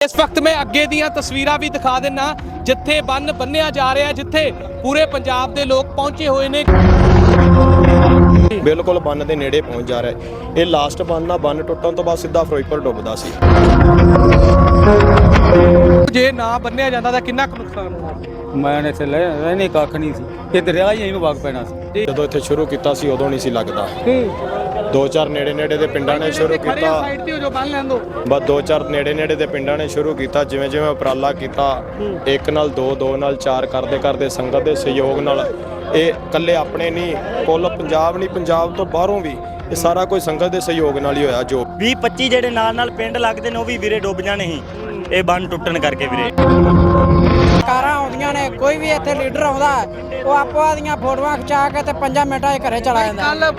ਇਸ ਵਕਤ ਮੈਂ ਅੱਗੇ ਦੀਆਂ ਤਸਵੀਰਾਂ ਵੀ ਦਿਖਾ ਦਿੰਨਾ ਜਿੱਥੇ ਬੰਨ ਬੰਨਿਆ ਜਾ ਰਿਹਾ ਜਿੱਥੇ ਪੂਰੇ ਪੰਜਾਬ ਦੇ ਲੋਕ ਪਹੁੰਚੇ ਹੋਏ ਨੇ। ਬਿਲਕੁਲ ਬੰਨ ਦੇ ਨੇੜੇ ਪਹੁੰਚ ਜਾ ਰਿਹਾ ਹੈ। ਇਹ ਲਾਸਟ ਬੰਨ ਆ ਬੰਨ ਟੁੱਟਣ ਤੋਂ ਬਾਅਦ ਸਿੱਧਾ ਫਿਰੋਜ਼ਪੁਰ ਡੁੱਬਦਾ ਸੀ। ਜੇ ਨਾ ਬੰਨਿਆ ਜਾਂਦਾ ਤਾਂ ਕਿੰਨਾ ਕੁ ਨੁਕਸਾਨ ਹੋਣਾ? ਮੈਂ ਇੱਥੇ ਲੈ ਰਹਿਣੇ ਕੱਖ ਨਹੀਂ ਸੀ। ਇਹ ਦਰਿਆ ਹੀ ਇਹਨੂੰ ਵਗ ਪੈਣਾ ਸੀ। ਜਦੋਂ ਇੱਥੇ ਸ਼ੁਰੂ ਕੀਤਾ ਸੀ ਉਦੋਂ ਨਹੀਂ ਸੀ ਲੱਗਦਾ। ਦੋ ਚਾਰ ਨੇੜੇ ਨੇੜੇ ਦੇ ਪਿੰਡਾਂ ਨੇ ਸ਼ੁਰੂ ਕੀਤਾ। ਸਾਈਡ ਤੇ ਹੋ ਜੋ ਬੰਨ ਲੈਣ ਦੋ। ਬਸ ਦੋ ਚਾਰ ਨੇੜੇ ਨੇੜੇ ਦੇ ਪਿੰਡਾਂ ਨੇ ਸ਼ੁਰੂ ਕੀਤਾ ਜਿਵੇਂ ਜਿਵੇਂ ਉਪਰਾਲਾ ਕੀਤਾ ਇੱਕ ਨਾਲ ਦੋ ਦੋ ਨਾਲ ਚਾਰ ਕਰਦੇ ਕਰਦੇ ਸੰਗਤ ਦੇ ਸਹਿਯੋਗ ਨਾਲ। ਇਹ ਇਕੱਲੇ ਆਪਣੇ ਨਹੀਂ ਕੁੱਲ ਪੰਜਾਬ ਨਹੀਂ ਪੰਜਾਬ ਤੋਂ ਬਾਹਰੋਂ ਵੀ ਇਹ ਸਾਰਾ ਕੋਈ ਸੰਗਤ ਦੇ ਸਹਿਯੋਗ ਨਾਲ ਹੀ ਹੋਇਆ ਜੋ 20 25 ਜਿਹੜੇ ਨਾਲ ਨਾਲ ਪਿੰਡ ਲੱਗਦੇ ਨੇ ਉਹ ਵੀ ਵੀਰੇ ਡੁੱਬ ਜਾਣੇ ਸੀ। ਇਹ ਬੰਨ ਟੁੱਟਣ ਕਰਕੇ ਵੀਰੇ। ਕਾਰਾਂ ਆਉਂਦੀਆਂ ਨੇ ਕੋਈ ਵੀ ਇੱਥੇ ਲੀਡਰ ਆਉਂਦਾ ਉਹ ਆਪੋ ਦੀਆਂ ਫੋਟੋਆਂ ਖਿਚਾ ਕੇ ਤੇ 5 ਮਿੰਟਾਂ 'ਚ ਘਰੇ ਚਲਾ ਜਾਂਦਾ।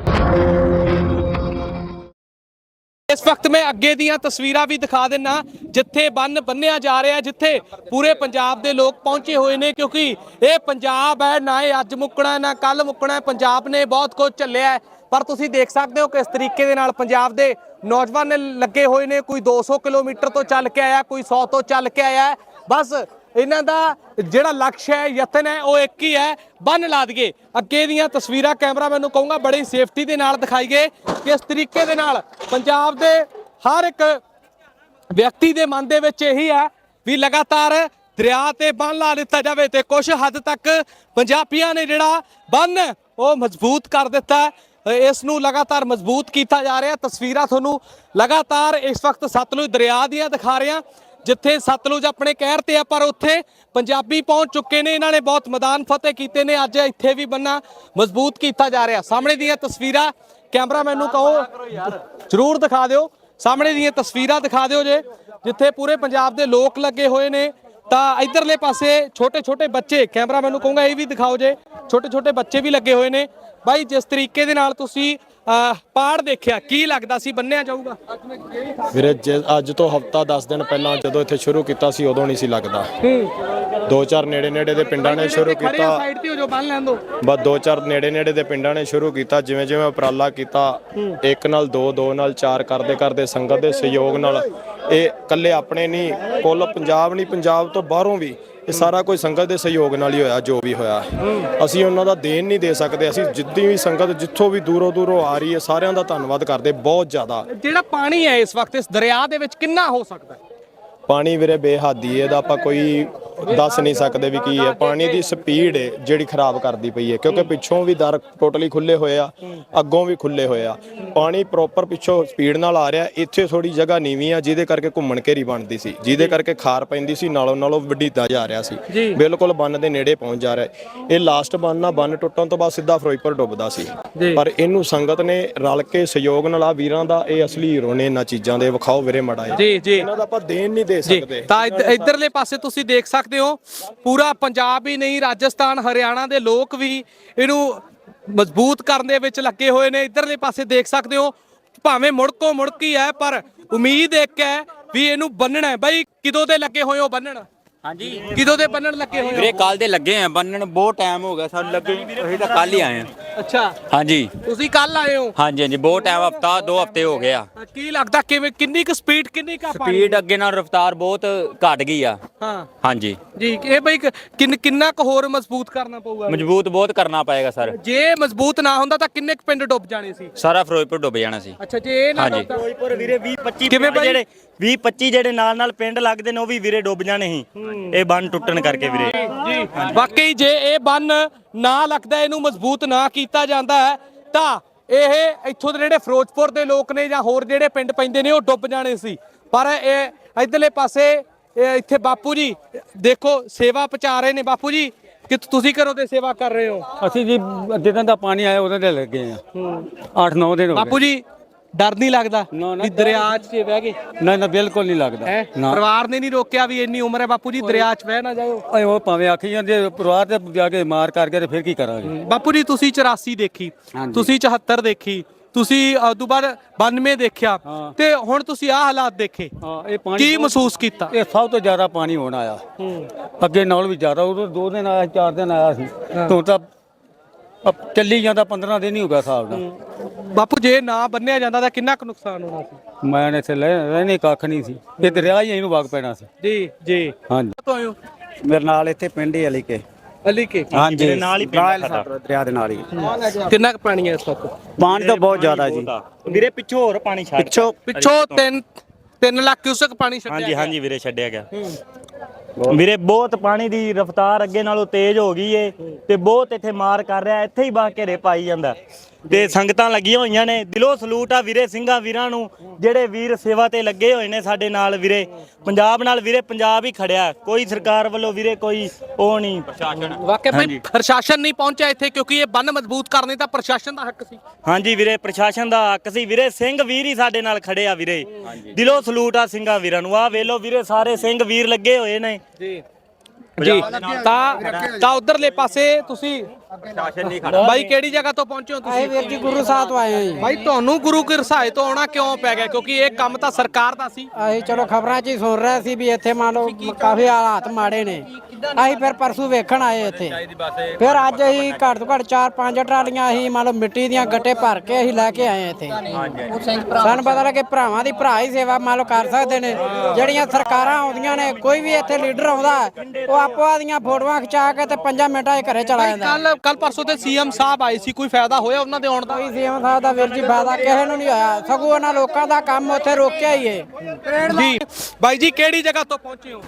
ਇਸ ਵਕਤ ਮੈਂ ਅੱਗੇ ਦੀਆਂ ਤਸਵੀਰਾਂ ਵੀ ਦਿਖਾ ਦਿੰਨਾ, ਜਿੱਥੇ ਬੰਨ ਬੰਨਿਆ ਜਾ ਰਿਹਾ, ਜਿੱਥੇ ਪੂਰੇ ਪੰਜਾਬ ਦੇ ਲੋਕ ਪਹੁੰਚੇ ਹੋਏ ਨੇ, ਕਿਉਂਕਿ ਇਹ ਪੰਜਾਬ ਹੈ, ਨਾ ਇਹ ਅੱਜ ਮੁੱਕਣਾ, ਨਾ ਕੱਲ ਮੁੱਕਣਾ, ਪੰਜਾਬ ਨੇ ਬਹੁਤ ਕੁਝ ਝੱਲਿਆ ਹੈ। ਪਰ ਤੁਸੀਂ ਦੇਖ ਸਕਦੇ ਹੋ ਕਿਸ ਤਰੀਕੇ ਦੇ ਨਾਲ ਪੰਜਾਬ ਦੇ ਨੌਜਵਾਨ ਲੱਗੇ ਹੋਏ ਨੇ, ਕੋਈ 200 ਕਿਲੋਮੀਟਰ ਤੋਂ ਚੱਲ ਕੇ ਆਇਆ, ਕੋਈ 100 ਤੋਂ ਚੱਲ ਕੇ ਆਇਆ ਬਸ ਇਹਨਾਂ ਦਾ ਜਿਹੜਾ ਲਕਸ਼ ਹੈ, ਯਤਨ ਹੈ, ਉਹ ਇੱਕ ਹੀ ਹੈ, ਬੰਨ ਲਾ ਦਈਏ। ਅੱਗੇ ਦੀਆਂ ਤਸਵੀਰਾਂ ਕੈਮਰਾ ਮੈਨੂੰ ਕਹੂੰਗਾ, ਬੜੀ ਸੇਫਟੀ ਦੇ ਨਾਲ ਦਿਖਾਈਏ ਕਿਸ ਤਰੀਕੇ ਦੇ ਨਾਲ ਪੰਜਾਬ ਦੇ ਹਰ ਇੱਕ ਵਿਅਕਤੀ ਦੇ ਮਨ ਦੇ ਵਿੱਚ ਇਹੀ ਹੈ ਵੀ ਲਗਾਤਾਰ ਦਰਿਆ ਤੇ ਬੰਨ ਲਾ ਦਿੱਤਾ ਜਾਵੇ ਤੇ ਕੁਝ ਹੱਦ ਤੱਕ ਪੰਜਾਬੀਆਂ ਨੇ ਜਿਹੜਾ ਬੰਨ, ਉਹ ਮਜ਼ਬੂਤ ਕਰ ਦਿੱਤਾ ਇਸ ਨੂੰ ਲਗਾਤਾਰ ਮਜ਼ਬੂਤ ਕੀਤਾ ਜਾ ਰਿਹਾ ਤਸਵੀਰਾਂ ਤੁਹਾਨੂੰ ਲਗਾਤਾਰ ਇਸ ਵਕਤ ਸਤਲੁਜ ਦਰਿਆ ਦੀਆਂ ਦਿਖਾ ਰਿਹਾ। ਜਿੱਥੇ ਸਤਲੁਜ ਆਪਣੇ ਕਹਿਰ ਤੇ ਆ, ਪਰ ਉੱਥੇ ਪੰਜਾਬੀ ਪਹੁੰਚ ਚੁੱਕੇ ਨੇ। ਇਹਨਾਂ ਨੇ ਬਹੁਤ ਮੈਦਾਨ ਫਤਿਹ ਕੀਤੇ ਨੇ। ਅੱਜ ਇੱਥੇ ਵੀ ਬੰਨਾ ਮਜ਼ਬੂਤ ਕੀਤਾ ਜਾ ਰਿਹਾ। ਸਾਹਮਣੇ ਦੀਆਂ ਤਸਵੀਰਾਂ ਕੈਮਰਾਮੈਨ ਨੂੰ ਕਹੋ। ਜ਼ਰੂਰ ਦਿਖਾ ਦਿਓ। ਸਾਹਮਣੇ ਦੀਆਂ ਤਸਵੀਰਾਂ ਦਿਖਾ ਦਿਓ ਜੇ। ਜਿੱਥੇ ਪੂਰੇ ਪੰਜਾਬ ਦੇ ਲੋਕ ਲੱਗੇ ਹੋਏ ਨੇ। ਤਾਂ ਇਧਰਲੇ ਪਾਸੇ ਛੋਟੇ ਛੋਟੇ ਬੱਚੇ ਕੈਮਰਾਮੈਨ ਨੂੰ ਕਹੂੰਗਾ, ਇਹ ਵੀ ਦਿਖਾਓ ਜੇ। ਛੋਟੇ ਛੋਟੇ ਬੱਚੇ ਵੀ ਲੱਗੇ ਹੋਏ ਨੇ। ਬਾਈ, ਜਿਸ ਤਰੀਕੇ ਦੇ ਨਾਲ ਤੁਸੀਂ ਪਾੜ ਦੇਖਿਆ ਕੀ ਲੱਗਦਾ ਸੀ ਬੰਨਿਆ ਜਾਊਗਾ? ਵੀਰੇ ਜੇ ਅੱਜ ਤੋਂ ਹਫਤਾ 10 ਦਿਨ ਪਹਿਲਾਂ ਜਦੋਂ ਇੱਥੇ ਸ਼ੁਰੂ ਕੀਤਾ ਸੀ ਉਦੋਂ ਨਹੀਂ ਸੀ ਲੱਗਦਾ। ਦੋ ਚਾਰ ਨੇੜੇ ਨੇੜੇ ਦੇ ਪਿੰਡਾਂ ਨੇ ਸ਼ੁਰੂ ਕੀਤਾ। ਸਾਈਡ ਤੇ ਹੋ ਜੋ ਬੰਨ ਲੈਣ ਦੋ। ਬਸ ਦੋ ਚਾਰ ਨੇੜੇ ਨੇੜੇ ਦੇ ਪਿੰਡਾਂ ਨੇ ਸ਼ੁਰੂ ਕੀਤਾ ਜਿਵੇਂ ਜਿਵੇਂ ਉਪਰਾਲਾ ਕੀਤਾ ਇੱਕ ਨਾਲ ਦੋ ਦੋ ਨਾਲ ਚਾਰ ਕਰਦੇ ਕਰਦੇ ਸੰਗਤ ਦੇ ਸਹਿਯੋਗ ਨਾਲ। ਇਹ ਇਕੱਲੇ ਆਪਣੇ ਨਹੀਂ ਕੁੱਲ ਪੰਜਾਬ ਨਹੀਂ ਪੰਜਾਬ ਤੋਂ ਬਾਹਰੋਂ ਵੀ ਇਹ ਸਾਰਾ ਕੋਈ ਸੰਗਤ ਦੇ ਸਹਿਯੋਗ ਨਾਲ ਹੀ ਹੋਇਆ ਜੋ ਵੀ ਹੋਇਆ। ਅਸੀਂ ਉਹਨਾਂ ਦਾ ਦੇਣ ਨਹੀਂ ਦੇ ਸਕਦੇ। ਅਸੀਂ ਜਿੱਦੀ ਵੀ ਸੰਗਤ ਜਿੱਥੋਂ ਵੀ ਦੂਰੋਂ ਦੂਰੋਂ ਆ ਰਹੀ ਹੈ ਸਾਰਿਆਂ ਦਾ ਧੰਨਵਾਦ ਕਰਦੇ ਬਹੁਤ ਜ਼ਿਆਦਾ। ਜਿਹੜਾ ਪਾਣੀ ਹੈ ਇਸ ਵਕਤ ਇਸ ਦਰਿਆ ਦੇ ਵਿੱਚ ਕਿੰਨਾ ਹੋ ਸਕਦਾ ਹੈ? ਪਾਣੀ ਵੀਰੇ ਬੇਹੱਦੀ ਹੈ ਇਹਦਾ ਆਪਾਂ ਕੋਈ ਦੱਸ ਨਹੀਂ ਸਕਦੇ ਵੀ ਕੀ ਹੈ। ਪਾਣੀ ਦੀ ਸਪੀਡ ਹੈ ਜਿਹੜੀ ਖਰਾਬ ਕਰਦੀ ਪਈ ਹੈ ਕਿਉਂਕਿ ਪਿੱਛੋਂ ਵੀ ਦਰ ਟੋਟਲੀ ਖੁੱਲੇ ਹੋਏ ਆ ਅੱਗੋਂ ਵੀ ਖੁੱਲੇ ਹੋਏ ਆ। ਪਾਣੀ ਪ੍ਰੋਪਰ ਪਿੱਛੋਂ ਸਪੀਡ ਨਾਲ ਆ ਰਿਹਾ ਇੱਥੇ ਥੋੜੀ ਜਗ੍ਹਾ ਨੀਵੀਂ ਆ ਜਿਹਦੇ ਕਰਕੇ ਘੁੰਮਣ ਘੇਰੀ ਬਣਦੀ ਸੀ ਜਿਹਦੇ ਕਰਕੇ ਖਾਰ ਪੈਂਦੀ ਸੀ ਨਾਲੋਂ ਨਾਲੋਂ ਵੱਡੀਦਾ ਜਾ ਰਿਹਾ ਸੀ। ਬਿਲਕੁਲ ਬੰਨ ਦੇ ਨੇੜੇ ਪਹੁੰਚ ਜਾ ਰਿਹਾ। ਇਹ ਲਾਸਟ ਬੰਨ ਆ ਬੰਨ ਟੁੱਟਣ ਤੋਂ ਬਾਅਦ ਸਿੱਧਾ ਫਿਰੋਜ਼ਪੁਰ ਡੁੱਬਦਾ ਸੀ। ਪਰ ਇਹਨੂੰ ਸੰਗਤ ਨੇ ਰਲ ਕੇ ਸਹਿਯੋਗ ਨਾਲ ਆ ਵੀਰਾਂ ਦਾ ਇਹ ਅਸਲੀ ਹੀਰੋ ਨੇ ਇਹਨਾਂ ਚੀਜ਼ਾਂ ਦੇ। ਵਿਖਾਓ ਵੀਰੇ ਮੜਾ ਜੀ ਜੀ। ਇਹਨਾਂ ਦਾ ਆਪਾਂ ਦੇਣ ਨਹੀਂ ਦੇ ਸਕਦੇ। ਤਾਂ ਇੱਧ- ਇੱਧਰਲੇ ਪਾਸੇ ਤੁਸੀਂ ਦੇਖ ਸਕਦੇ ਹੋ ਪੂਰਾ ਪੰਜਾਬ ਹੀ ਨਹੀਂ ਰਾਜਸਥਾਨ ਹਰਿਆਣਾ ਦੇ ਲੋਕ ਵੀ ਇਹਨੂੰ ਮਜ਼ਬੂਤ ਕਰਨ ਦੇ ਵਿੱਚ ਲੱਗੇ ਹੋਏ ਨੇ। ਇੱਧਰਲੇ ਪਾਸੇ ਦੇਖ ਸਕਦੇ ਹੋ ਭਾਵੇਂ ਮੁੜਕੋ ਮੁੜਕੀ ਹੈ ਪਰ ਉਮੀਦ ਇੱਕ ਹੈ ਵੀ ਇਹਨੂੰ ਬੰਨਣਾ ਹੈ। ਬਾਈ ਕਿਦੋਂ ਦੇ ਲੱਗੇ ਹੋਏ ਹੋ ਬੰਨਣ? ਹਾਂਜੀ। ਕਿਦੋਂ ਦੇ ਬੰਨਣ ਲੱਗੇ ਹੋਏ ਵੀਰੇ ਕੱਲ ਦੇ ਲੱਗੇ ਆ। ਬੰਨਣ ਬਹੁਤ ਟਾਈਮ ਹੋ ਗਿਆ ਸਾਨੂੰ ਲੱਗੇ। ਅਸੀਂ ਤਾਂ ਕੱਲ ਹੀ ਆਏ ਆ। ਅੱਛਾ। ਹਾਂਜੀ। ਤੁਸੀਂ ਕੱਲ ਆਏ ਹੋ? ਹਾਂਜੀ ਹਾਂਜੀ ਬਹੁਤ ਟਾਈਮ ਹਫਤਾ ਦੋ ਹਫ਼ਤੇ ਹੋ ਗਏ ਆ। ਕੀ ਲੱਗਦਾ ਕਿਵੇਂ ਕਿੰਨੀ ਕੁ ਸਪੀਡ ਕਿੰਨੀ ਕੁ ਆ ਪਾਣੀ ਸਪੀਡ ਅੱਗੇ ਨਾਲ ਰਫ਼ਤਾਰ ਬਹੁਤ ਘਟ ਗਈ ਆ। ਹਾਂ। ਹਾਂਜੀ। ਜੀ ਇਹ ਬਈ ਕਿੰਨ ਕਿੰਨਾ ਕੁ ਹੋਰ ਮਜ਼ਬੂਤ ਕਰਨਾ ਪਊਗਾ? ਮਜ਼ਬੂਤ ਬਹੁਤ ਕਰਨਾ ਪਏਗਾ ਸਰ। ਜੇ ਮਜ਼ਬੂਤ ਨਾ ਹੁੰਦਾ ਤਾਂ ਕਿੰਨੇ ਕੁ ਪਿੰਡ ਡੁੱਬ ਜਾਣੇ ਸੀ? ਸਾਰਾ ਫਿਰੋਜ਼ਪੁਰ ਡੁੱਬ ਜਾਣਾ ਸੀ। ਅੱਛਾ ਜੇ ਇਹ ਨਾ ਹਾਂਜੀ। ਡੁੱਬਦਾ ਫਿਰੋਜ਼ਪੁਰ ਵੀਰੇ 20 25 ਕਿਵੇਂ ਪਿੰਡ ਬਾਈ? ਜਿਹੜੇ 20 25 ਜਿਹੜੇ ਨਾਲ ਨਾਲ ਪਿੰਡ ਲੱਗਦੇ ਨੇ ਉਹ ਵੀ ਵੀਰੇ ਡੁੱਬ ਜਾਣੇ ਸੀ। ਇਹ ਬੰਨ ਟੁੱਟਣ ਕਰਕੇ ਵੀਰੇ। ਵਾਕਈ ਜੇ ਇਹ ਬੰਨ ਨਾ ਲੱਗਦਾ ਇਹਨੂੰ ਮਜ਼ਬੂਤ ਨਾ ਕੀਤਾ ਜਾਂਦਾ ਹੈ ਤਾਂ ਇਹ ਇੱਥੋਂ ਦੇ ਜਿਹੜੇ ਫਿਰੋਜ਼ਪੁਰ ਦੇ ਲੋਕ ਨੇ ਜਾਂ ਹੋਰ ਜਿਹੜੇ ਪਿੰਡ ਪੈਂਦੇ ਨੇ ਉਹ ਡੁੱਬ ਜਾਣੇ ਸੀ। ਪਰ ਇਹ ਇਧਰਲੇ ਪਾਸੇ ਇਹ ਇੱਥੇ ਬਾਪੂ ਜੀ ਦੇਖੋ ਸੇਵਾ ਪਹੁੰਚਾ ਰਹੇ ਨੇ। ਬਾਪੂ ਜੀ ਕਿ ਤੁਸੀਂ ਕਰੋ ਤੇ ਸੇਵਾ ਕਰ ਰਹੇ ਹੋ? ਅਸੀਂ ਜੀ ਜਿੱਦਾਂ ਦਾ ਪਾਣੀ ਆਇਆ ਉਹਦੇ ਤੇ ਲੱਗੇ ਆ। 8-9 ਦਿਨ ਹੋ ਬਾਪੂ ਜੀ ਡਰ ਨਹੀਂ ਲੱਗਦਾ ਨਾ, ਨਾ, ਵੀ ਦਰਿਆ 'ਚ ਬਹਿ ਗਏ। ਨਾ ਨਾ ਬਿਲਕੁਲ ਨਹੀਂ ਲੱਗਦਾ। ਹੈ? ਨਾ। ਪਰਿਵਾਰ ਨੇ ਨਹੀਂ ਰੋਕਿਆ ਵੀ ਇੰਨੀ ਉਮਰ ਹੈ ਬਾਪੂ ਜੀ ਦਰਿਆ 'ਚ ਬਹਿ ਨਾ ਜਾਓ ਓਏ ਉਹ ਭਾਵੇਂ ਆਖੀ ਜਾਂਦੇ ਪਰਿਵਾਰ ਤੇ ਜਾ ਕੇ ਮਾਰ ਕਰਕੇ ਤੇ ਫਿਰ ਕੀ ਕਰਾਂਗੇ? ਬਾਪੂ ਜੀ ਤੁਸੀਂ 84 ਦੇਖੀ ਹਾਂਜੀ। ਤੁਸੀਂ 74 ਦੇਖੀ ਤੁਸੀਂ ਉਦੋਂ ਬਾਅਦ 92 ਦੇਖਿਆ ਹਾਂ। ਤੇ ਹੁਣ ਤੁਸੀਂ ਆਹ ਹਾਲਾਤ ਦੇਖੇ। ਹਾਂ ਇਹ ਪਾਣੀ ਕੀ ਮਹਿਸੂਸ ਕੀਤਾ? ਇਹ ਸਭ ਤੋਂ ਜ਼ਿਆਦਾ ਪਾਣੀ ਹੋਣ ਆਇਆ। ਅੱਗੇ ਨਾਲ ਵੀ ਜ਼ਿਆਦਾ ਉਦੋਂ ਦੋ ਦਿਨ ਆਇਆ ਚਾਰ ਦਿਨ ਆਇਆ ਸੀ। ਤੋਂ ਤਾਂ ਚੱਲੀ ਜਾਂਦਾ 15 ਦਿਨ ਹੀ ਹੋ ਗਿਆ ਸਾਹਿਬ ਦਾ। ਬਾਪੂ ਜੇ ਨਾ ਬੰਨਿਆ ਜਾਂਦਾ ਤਾਂ ਕਿੰਨਾ ਕੁ ਨੁਕਸਾਨ ਹੋਣਾ ਸੀ? ਮੈਂ ਇੱਥੇ ਲੈ ਰਹਿਣੇ ਕੱਖ ਨਹੀਂ ਸੀ। ਇਹ ਦਰਿਆ ਹੀ ਇਹਨੂੰ ਵਗ ਪੈਣਾ ਸੀ। ਜੀ ਜੀ। ਹਾਂਜੀ। ਤੋਂ ਆਇਓ ਮੇਰੇ ਨਾਲ ਇੱਥੇ ਪਿੰਡ ਹੀ ਅਲੀ ਕੇ ਅਲੀ ਕੇ ਹਾਂਜੀ ਮੇਰੇ ਨਾਲ ਹੀ ਪਿੰਡ ਦਰਿਆ ਦੇ ਨਾਲ ਹੀ। ਕਿੰਨਾ ਕੁ ਪਾਣੀ ਹੈ ਇਸ ਵਕਤ? ਪਾਣੀ ਤਾਂ ਬਹੁਤ ਜ਼ਿਆਦਾ ਜੀ। ਵੀਰੇ ਪਿੱਛੋਂ ਹੋਰ ਪਾਣੀ ਛੱਡ ਪਿੱਛੋਂ ਪਿੱਛੋਂ 3 3 ਲੱਖ ਕਿਊਸਕ ਪਾਣੀ ਛੱਡਿਆ ਹਾਂਜੀ। ਹਾਂਜੀ ਵੀਰੇ ਛੱਡਿਆ ਗਿਆ। ਵੀਰੇ, ਬਹੁਤ ਪਾਣੀ ਦੀ ਰਫ਼ਤਾਰ ਅੱਗੇ ਨਾਲੋਂ ਤੇਜ਼ ਹੋ ਗਈ ਏ ਤੇ ਬਹੁਤ ਇੱਥੇ ਮਾਰ ਕਰ ਰਿਹਾ, ਇੱਥੇ ਹੀ ਬਾਹ ਘੇਰੇ ਪਾਈ ਜਾਂਦਾ। ਤੇ ਸੰਗਤਾਂ ਲੱਗੀਆਂ ਹੋਈਆਂ ਨੇ। ਦਿਲੋਂ ਸਲੂਟ ਆ ਵੀਰੇ ਸਿੰਘਾਂ ਵੀਰਾਂ ਨੂੰ ਜਿਹੜੇ ਵੀਰ ਸੇਵਾ ਤੇ ਲੱਗੇ ਹੋਏ ਨੇ ਸਾਡੇ ਨਾਲ ਵੀਰੇ। ਪੰਜਾਬ ਨਾਲ ਵੀਰੇ ਪੰਜਾਬ ਹੀ ਖੜਿਆ। ਕੋਈ ਸਰਕਾਰ ਵੱਲੋਂ ਵੀਰੇ ਕੋਈ ਉਹ ਨਹੀਂ। ਪ੍ਰਸ਼ਾਸਨ। ਵਾਕਿਆ ਭਾਈ ਪ੍ਰਸ਼ਾਸਨ ਨਹੀਂ ਪਹੁੰਚਿਆ ਇੱਥੇ ਕਿਉਂਕਿ ਇਹ ਬੰਨ ਮਜ਼ਬੂਤ ਕਰਨੇ ਤਾਂ ਪ੍ਰਸ਼ਾਸਨ ਦਾ ਹੱਕ ਸੀ। ਹਾਂਜੀ ਵੀਰੇ ਪ੍ਰਸ਼ਾਸਨ ਦਾ ਹੱਕ ਸੀ। ਵੀਰੇ ਸਿੰਘ ਵੀਰ ਹੀ ਸਾਡੇ ਨਾਲ ਖੜੇ ਆ ਵੀਰੇ। ਦਿਲੋਂ ਸਲੂਟ ਆ ਸਿੰਘਾਂ ਵੀਰਾਂ ਨੂੰ। ਆ ਵੇਲੋ ਵੀਰੇ ਸਾਰੇ ਸਿੰਘ ਵੀਰ ਲੱਗੇ ਹੋਏ ਨੇ। ਜੀ ਜੀ ਤਾਂ ਤਾਂ ਉਧਰਲੇ ਪਾਸੇ ਤੁਸੀਂ ਬਾਈ ਕਿਹੜੀ ਜਗ੍ਹਾ ਤੋਂ ਪਹੁੰਚੇ ਹੋ ਅਸੀਂ ਤੁਸੀਂ ਵੀਰ ਜੀ ਗੁਰੂ ਸਾਹਿਬ ਤੋਂ ਆਏ ਹਾਂ ਜੀ। ਭਾਈ ਤੁਹਾਨੂੰ ਗੁਰੂ ਕੀ ਰਸਾਏ ਤੋਂ ਆਉਣਾ ਕਿਉਂ ਪੈ ਗਿਆ? ਕਿਉਂਕਿ ਇਹ ਕੰਮ ਤਾਂ ਸਰਕਾਰ ਦਾ ਸੀ। ਅਸੀਂ ਚਲੋ ਖਬਰਾਂ 'ਚ ਹੀ ਸੁਣ ਰਹੇ ਸੀ ਵੀ ਇੱਥੇ ਮੰਨ ਲਓ ਕਾਫੀ ਹਾਲਾਤ ਮਾੜੇ ਨੇ। ਅਸੀਂ ਫਿਰ ਪਰਸੂ ਵੇਖਣ ਆਏ ਇੱਥੇ। ਫਿਰ ਅੱਜ ਅਸੀਂ ਘੱਟ ਤੋਂ ਘੱਟ 4-5 ਟਰਾਲੀਆਂ ਅਸੀਂ ਮੰਨ ਲਓ ਮਿੱਟੀ ਦੀਆਂ ਗੱਟੇ ਭਰ ਕੇ ਅਸੀਂ ਲੈ ਕੇ ਆਏ ਇੱਥੇ। ਸਾਨੂੰ ਪਤਾ ਲੱਗੇ ਭਰਾਵਾਂ ਦੀ ਭਰਾ ਹੀ ਸੇਵਾ ਮੰਨ ਲਓ ਕਰ ਸਕਦੇ ਨੇ। ਜਿਹੜੀਆਂ ਸਰਕਾਰਾਂ ਆਉਂਦੀਆਂ ਨੇ ਕੋਈ ਵੀ ਇੱਥੇ ਲੀਡਰ ਆਉਂਦਾ ਉਹ ਆਪੋ ਦੀਆਂ ਫੋਟੋਆਂ ਖਿਚਾ ਕੇ ਤੇ 5 ਮਿੰਟਾਂ 'ਚ ਘਰੇ ਚਲਾ ਜਾਂਦਾ। ਕੱਲ ਕੱਲ ਪਰਸੋਂ ਤੇ ਸੀਐਮ ਸਾਹਿਬ ਆਏ ਸੀ ਕੋਈ ਫਾਇਦਾ ਹੋਇਆ ਉਹਨਾਂ ਦੇ ਆਉਣ ਦਾ? ਕੋਈ ਸੀਐਮ ਸਾਹਿਬ ਦਾ ਵੀਰ ਜੀ ਫਾਇਦਾ ਕਿਸੇ ਨੂੰ ਨਹੀਂ ਹੋਇਆ। ਸਗੋਂ ਉਹਨਾਂ ਲੋਕਾਂ ਦਾ ਕੰਮ ਉੱਥੇ ਰੋਕਿਆ ਹੀ ਏ। ਜੀ ਬਾਈ ਜੀ ਕਿਹੜੀ ਜਗ੍ਹਾ ਤੋਂ ਪਹੁੰਚੇ ਹੋ?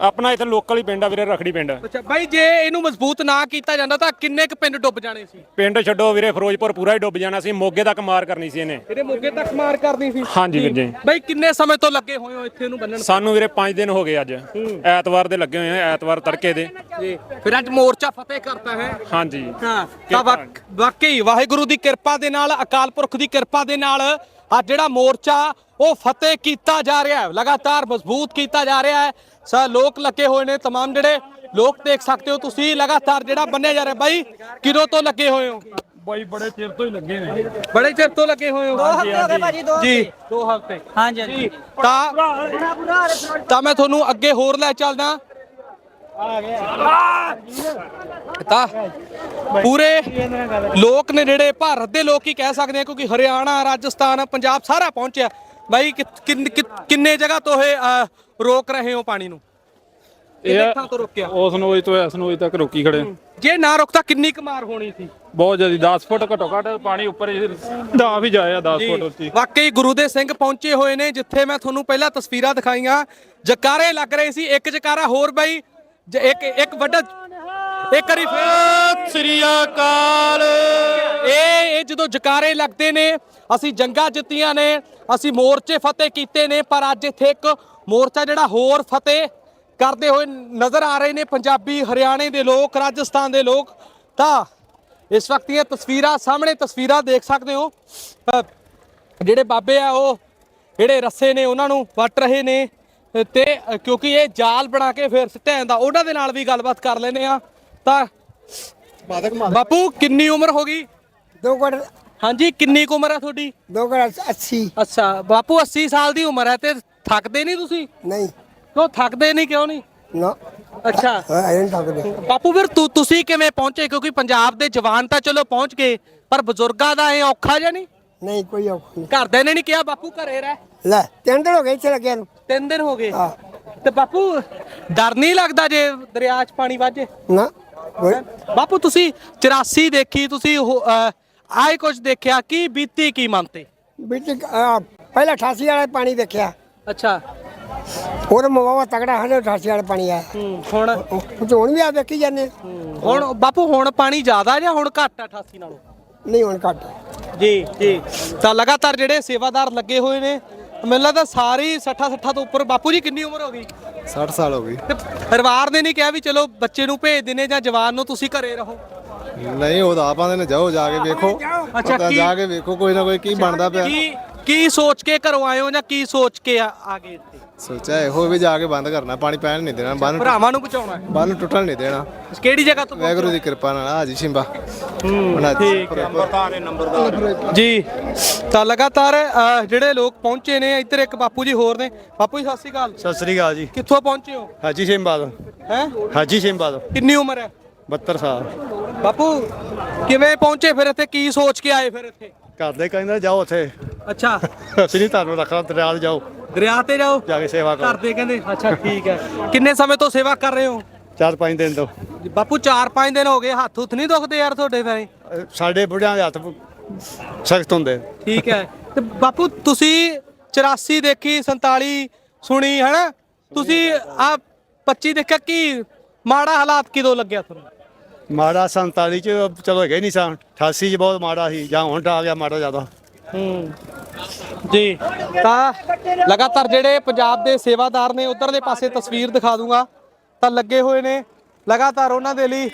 ਆਪਣਾ ਇੱਥੇ ਲੋਕਲ ਹੀ ਪਿੰਡ ਆ ਵੀਰੇ ਰਖੜੀ ਪਿੰਡ। ਅੱਛਾ ਬਾਈ ਜੇ ਇਹਨੂੰ ਮਜ਼ਬੂਤ ਨਾ ਕੀਤਾ ਜਾਂਦਾ ਤਾਂ ਕਿੰਨੇ ਕੁ ਪਿੰਡ ਡੁੱਬ ਜਾਣੇ ਸੀ? ਪਿੰਡ ਛੱਡੋ ਵੀਰੇ ਫਿਰੋਜ਼ਪੁਰ ਪੂਰਾ ਹੀ ਡੁੱਬ ਜਾਣਾ ਸੀ ਮੋਗੇ ਤੱਕ ਮਾਰ ਕਰਨੀ ਸੀ ਇਹਨੇ। ਇਹਦੇ ਮੋਗੇ ਤੱਕ ਮਾਰ ਕਰਨੀ ਸੀ? ਹਾਂਜੀ ਵੀਰ ਜੀ। ਬਾਈ ਕਿੰਨੇ ਸਮੇਂ ਤੋਂ ਲੱਗੇ ਹੋਏ ਹੋ ਇੱਥੇ ਇਹਨੂੰ ਬੰਨਣ? ਸਾਨੂੰ ਵੀਰੇ 5 ਦਿਨ ਹੋ ਗਏ ਅੱਜ। ਐਤਵਾਰ ਦੇ ਲੱਗੇ ਹੋਏ ਆ ਐਤਵਾਰ ਤੜਕੇ ਦੇ। ਜੀ। ਫਿਰ ਅੱਜ ਮੋਰਚਾ ਫਤਿਹ ਕਰਤਾ ਹੈ। ਹਾਂਜੀ। ਹਾਂ ਤਾਂ ਵਾਕ- ਵਾਕਈ ਵਾਹਿਗੁਰੂ ਦੀ ਕਿਰਪਾ ਦੇ ਨਾਲ ਅਕਾਲ ਪੁਰਖ ਦੀ ਕਿਰਪਾ ਦੇ ਨਾਲ ਆ ਜਿਹੜਾ ਮੋਰਚਾ ਉਹ ਫਤਿਹ ਕੀਤਾ ਜਾ ਰਿਹਾ ਹੈ ਲਗਾਤਾਰ ਮਜ਼ਬੂਤ ਕੀਤਾ ਜਾ ਰਿਹਾ ਹੈ ਸਾ ਲੋਕ ਲੱਗੇ ਹੋਏ ਨੇ तमाम ਜਿਹੜੇ ਲੋਕ ਦੇਖ ਸਕਦੇ ਹੋ ਤੁਸੀਂ ਲਗਾਤਾਰ ਜਿਹੜਾ ਬੰਨਿਆ ਜਾ ਰਿਹਾ ਬਾਈ ਕਿਦੋਂ ਤੋਂ ਲੱਗੇ ਹੋਏ ਹੋ ਬਾਈ ਬੜੇ ਚਿਰ ਤੋਂ ਹੀ ਲੱਗੇ ਨੇ ਬੜੇ ਚਿਰ ਤੋਂ ਲੱਗੇ ਹੋਏ ਹੋ ਦੋ ਹਫ਼ਤੇ ਹੋ ਗਏ ਭਾਜੀ ਦੋ ਜੀ ਦੋ ਹਫ਼ਤੇ ਹਾਂਜੀ ਜੀ ਤਾਂ ਤਾਂ ਮੈਂ ਤੁਹਾਨੂੰ ਅੱਗੇ ਹੋਰ ਲੈ ਚੱਲਦਾ ਤਾਂ ਪੂਰੇ ਲੋਕ ਨੇ ਜਿਹੜੇ ਭਾਰਤ ਦੇ ਲੋਕ ਹੀ ਕਹਿ ਸਕਦੇ ਆ ਕਿਉਂਕਿ ਹਰਿਆਣਾ ਰਾਜਸਥਾਨ ਪੰਜਾਬ ਸਾਰਾ ਪਹੁੰਚਿਆ ਬਾਈ ਕਿ- ਕਿੰਨ- ਕਿ- ਕਿੰਨੇ ਜਗ੍ਹਾ ਤੋਂ ਇਹ ਅ, ਰੋਕ ਰਹੇ ਹੋ ਪਾਣੀ ਨੂੰ? ਇਹ ਥਾਂ ਤੋਂ ਰੋਕਿਆ? ਉਸ ਨੋਜ ਤੋਂ ਇਸ ਨੋਜ ਤੱਕ ਰੋਕੀ ਖੜੇ। ਜੇ ਨਾ ਰੁਕਤਾ ਕਿੰਨੀ ਕੁ ਮਾਰ ਹੋਣੀ ਸੀ? ਬਹੁਤ ਜ਼ਿਆਦਾ 10 ਫੁੱਟ ਘਟੋ ਘਟ ਪਾਣੀ ਉੱਪਰ ਦਾ ਵੀ ਜਾਇਆ 10 ਫੁੱਟ ਉੱਚੀ। ਵਾਕਈ ਗੁਰੂ ਦੇ ਸਿੰਘ ਪਹੁੰਚੇ ਹੋਏ ਨੇ ਜਿੱਥੇ ਮੈਂ ਤੁਹਾਨੂੰ ਪਹਿਲਾਂ ਤਸਵੀਰਾਂ ਦਿਖਾਈਆਂ। ਜਕਾਰੇ ਲੱਗ ਰਹੇ ਸੀ ਇੱਕ ਜਕਾਰਾ ਹੋਰ ਬਾਈ ਜ- ਇੱਕ ਇੱਕ ਵੱਡਾ ਇੱਕ ਵਾਰੀ ਫੇਰ ਸ੍ਰੀ ਅਕਾਲ। ਇਹ ਇਹ ਜਦੋਂ ਜਕਾਰੇ ਲੱਗਦੇ ਨੇ ਅਸੀਂ ਜੰਗਾਂ ਜਿੱਤੀਆਂ ਨੇ ਅਸੀਂ ਮੋਰਚੇ ਫਤਿਹ ਕੀਤੇ ਨੇ ਪਰ ਅੱਜ ਇੱਥੇ ਇੱਕ ਮੋਰਚਾ ਜਿਹੜਾ ਹੋਰ ਫਤਿਹ ਕਰਦੇ ਹੋਏ ਨਜ਼ਰ ਆ ਰਹੇ ਨੇ ਪੰਜਾਬੀ ਹਰਿਆਣੇ ਦੇ ਲੋਕ ਰਾਜਸਥਾਨ ਦੇ ਲੋਕ। ਤਾਂ ਇਸ ਵਕਤ ਇਹ ਤਸਵੀਰਾਂ ਸਾਹਮਣੇ ਤਸਵੀਰਾਂ ਦੇਖ ਸਕਦੇ ਹੋ। ਜਿਹੜੇ ਬਾਬੇ ਆ ਉਹ ਜਿਹੜੇ ਰੱਸੇ ਨੇ ਉਹਨਾਂ ਨੂੰ ਵੱਟ ਰਹੇ ਨੇ। ਤੇ ਕਿਉਂਕਿ ਇਹ ਜਾਲ ਬਣਾ ਕੇ ਫੇਰ ਸਿੱਟਿਆ ਜਾਂਦਾ ਉਹਨਾਂ ਦੇ ਨਾਲ ਵੀ ਗੱਲਬਾਤ ਕਰ ਲੈਨੇ ਆ ਤਾਂ ਬਾਪੂ ਕਿੰਨੀ ਉਮਰ ਹੋ ਗਈ? ਦੋ ਘੜ ਹਾਂਜੀ ਕਿੰਨੀ ਕੁ ਉਮਰ ਹੈ ਤੁਹਾਡੀ? ਦੋ ਘੜ 80 ਅੱਛਾ ਬਾਪੂ 80 ਸਾਲ ਦੀ ਉਮਰ ਹੈ ਤੇ ਥੱਕਦੇ ਨਹੀਂ ਤੁਸੀਂ? ਨਹੀਂ। ਕਿਉਂ ਥੱਕਦੇ ਨਹੀਂ ਕਿਉਂ ਨਹੀਂ? ਨਾ। ਅੱਛਾ। ਆਇਨ ਸਕਦੇ ਬਾਪੂ ਫਿਰ ਤੂੰ ਤੁਸੀਂ ਕਿਵੇਂ ਪਹੁੰਚੇ? ਕਿਉਂਕਿ ਪੰਜਾਬ ਦੇ ਜਵਾਨ ਤਾਂ ਚਲੋ ਪਹੁੰਚ ਗਏ ਪਰ ਬਜ਼ੁਰਗਾਂ ਦਾ ਇਹ ਔਖਾ ਜਿਹਾ ਨਹੀਂ? ਨਹੀਂ ਕੋਈ ਔਖਾ ਨਹੀਂ। ਘਰਦਿਆਂ ਨੇ ਨਹੀਂ ਕਿਹਾ ਬਾਪੂ ਘਰੇ ਰਹਿ? ਲੈ ਤਿੰਨ ਦਿਨ ਹੋ ਗਏ ਇੱਥੇ ਲੱਗਿਆ ਨੂੰ। ਤਿੰਨ ਦਿਨ ਹੋ ਗਏ? ਹਾਂ। ਤੇ ਬਾਪੂ ਡਰ ਨਹੀਂ ਲੱਗਦਾ ਜੇ ਦਰਿਆ 'ਚ ਪਾਣੀ ਵਾਜੇ? ਨਾ। ਬਾਪੂ ਤੁਸੀਂ 84 ਦੇਖੀ ਤੁਸੀਂ ਆਏ ਕੁਝ ਦੇਖਿਆ ਕੀ ਬੀਤੀ ਕੀ ਮਨ ਤੇ ਵਿੱਚ ਆ, ਪਹਿਲਾਂ 88 ਵਾਲਾ ਪਾਣੀ ਦੇਖਿਆ। ਅੱਛਾ। ਹੋਰ ਮਵਾਵਾ ਤਗੜਾ ਹਲੇ 88 ਵਾਲਾ ਪਾਣੀ ਆਇਆ। ਹੂੰ, ਹੁਣ? ਉਹ ਹੁਣ ਵੀ ਆ ਵੇਖੀ ਜਾਂਦੇ। ਹੁਣ ਬਾਪੂ ਹੁਣ ਪਾਣੀ ਜ਼ਿਆਦਾ ਜਾਂ ਹੁਣ ਘੱਟ ਆ 88 ਨਾਲੋਂ? ਨਹੀਂ ਹੁਣ ਘੱਟ। ਜੀ ਜੀ। ਤਾਂ ਲਗਾਤਾਰ ਜਿਹੜੇ ਸੇਵਾਦਾਰ ਲੱਗੇ ਹੋਏ ਨੇ ਮੈਨੂੰ ਲੱਗਦਾ ਸਾਰੀ 60 60 ਤੋਂ ਉੱਪਰ ਬਾਪੂ ਜੀ ਕਿੰਨੀ ਉਮਰ ਹੋ ਗਈ? 60 ਸਾਲ ਹੋ ਗਈ। ਤੇ ਪਰਿਵਾਰ ਨੇ ਨਹੀਂ ਕਿਹਾ ਵੀ ਚਲੋ ਬੱਚੇ ਨੂੰ ਭੇਜ ਦਿੰਨੇ ਜਾਂ ਜਵਾਨ ਨੂੰ ਤੁਸੀਂ ਘਰੇ ਰਹੋ? ਨਹੀਂ ਉਹ ਤਾਂ ਆਪਾਂ ਨੇ ਜਾਓ ਜਾ ਕੇ ਵੇਖੋ। ਅੱਛਾ, ਕੀ- ਜਾ ਕੇ ਵੇਖੋ ਕੋਈ ਨਾ ਕੋਈ ਕੀ ਬਣਦਾ ਪਿਆ। ਕੀ ਕੀ ਸੋਚ ਕੇ ਘਰੋਂ ਆਏ ਹੋ ਜਾਂ ਕੀ ਸੋਚ ਕੇ ਆ ਆ ਗਏ ਇੱਥੇ? ਸੋਚਿਆ ਇਹੋ ਵੀ ਜਾ ਕੇ ਬੰਦ ਕਰਨਾ ਪਾਣੀ ਪੈਣ ਨਹੀਂ ਦੇਣਾ ਬੰਨ ਭਰਾਵਾਂ ਨੂੰ ਬਚਾਉਣਾ ਹੈ। ਬੰਨ ਟੁੱਟਣ ਨਹੀਂ ਦੇਣਾ। ਕਿਹੜੀ ਜਗ੍ਹਾ ਤੋਂ ਵਾਹਿਗੁਰੂ ਦੀ ਕਿਰਪਾ ਨਾਲ ਹਾਜੀ ਸ਼ਿੰਬਾ। ਹੁਣ ਅੱਜ ਜੀ ਤਾਂ ਲਗਾਤਾਰ ਜਿਹੜੇ ਲੋਕ ਪਹੁੰਚੇ ਨੇ ਇੱਧਰ ਇੱਕ ਬਾਪੂ ਜੀ ਹੋਰ ਨੇ। ਬਾਪੂ ਜੀ ਸਤਿ ਸ਼੍ਰੀ ਅਕਾਲ। ਸਤਿ ਸ੍ਰੀ ਅਕਾਲ ਜੀ। ਕਿੱਥੋਂ ਪਹੁੰਚੇ ਹੋ? ਹਾਜੀ ਸ਼ਿੰਬਾ ਤੋਂ। ਹੈ? ਹਾਜੀ ਸ਼ਿੰਬਾ ਤੋਂ। ਕਿੰਨੀ ਉਮਰ ਹੈ? 72 ਸਾਲ। ਬਾਪੂ ਕਿਵੇਂ ਪਹੁੰਚੇ ਫਿਰ ਇੱਥੇ? ਕੀ ਸੋਚ ਕੇ ਆਏ ਫਿਰ ਇੱਥੇ? ਘਰ ਦੇ ਕਹਿੰਦੇ ਜਾਓ ਉੱਥੇ। ਅੱਛਾ। ਅਸੀਂ ਨਹੀਂ ਤੁਹਾਨੂੰ ਰੱਖਣਾ ਦਰਿਆ ਤੇ ਜਾਓ। ਦਰਿਆ ਤੇ ਜਾਓ? ਜਾ ਕੇ ਸੇਵਾ ਕਰੋ। ਕਰਦੇ ਕਹਿੰਦੇ ਅੱਛਾ ਠੀਕ ਹੈ। ਕਿੰਨੇ ਸਮੇਂ ਤੋਂ ਸੇਵਾ ਕਰ ਰਹੇ ਹੋ? ਚਾਰ ਪੰਜ ਦਿਨ ਤੋਂ। ਬਾਪੂ 4-5 ਦਿਨ ਹੋ ਗਏ ਹੱਥ ਹੁੱਥ ਨਹੀਂ ਦੁਖਦੇ ਯਾਰ ਤੁਹਾਡੇ ਅਹ ਸਾਡੇ ਬੁੜਿਆਂ ਦੇ ਹੱਥ ਸਖਤ ਹੁੰਦੇ। ਠੀਕ ਹੈ। ਤੇ ਬਾਪੂ ਤੁਸੀਂ 84 ਦੇਖੀ 47 ਸੁਣੀ ਹੈਨਾ? ਤੁਸੀਂ ਆ 25 ਦੇਖਿਆ ਕੀ ਮਾੜਾ ਹਾਲਾਤ ਕਿਦੋਂ ਲੱਗਿਆ ਤੁਹਾਨੂੰ? ਮਾੜਾ 47 ਚ, ਚਲੋ ਹੈਗਾ ਹੀ ਨਹੀਂ ਸਾਂ 88 ਚ ਬਹੁਤ ਮਾੜਾ ਸੀ, ਜਾਂ ਹੁਣ ਤਾਂ ਆ ਗਿਆ ਮਾੜਾ ਜ਼ਿਆਦਾ। ਹੂੰ। ਜੀ। ਤਾਂ ਲਗਾਤਾਰ ਜਿਹੜੇ ਪੰਜਾਬ ਦੇ ਸੇਵਾਦਾਰ ਨੇ, ਉਧਰਲੇ ਪਾਸੇ ਤਸਵੀਰ ਦਿਖਾ ਦੂੰਗਾ। ਤਾਂ ਲੱਗੇ ਹੋਏ ਨੇ, ਲਗਾਤਾਰ ਉਹਨਾਂ ਦੇ ਲਈ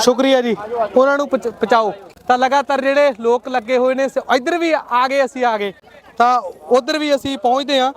ਸ਼ੁਕਰੀਆ ਜੀ। ਉਹਨਾਂ ਨੂੰ ਪਹੁੰਚਾਓ। ਤਾਂ ਲਗਾਤਾਰ ਜਿਹੜੇ ਲੋਕ ਲੱਗੇ ਹੋਏ ਨੇ ਇੱਧਰ ਵੀ ਆ ਗਏ ਅਸੀਂ, ਆ ਗਏ। ਤਾਂ ਉਧਰ ਵੀ ਅਸੀਂ ਪਹੁੰਚਦੇ ਹਾਂ।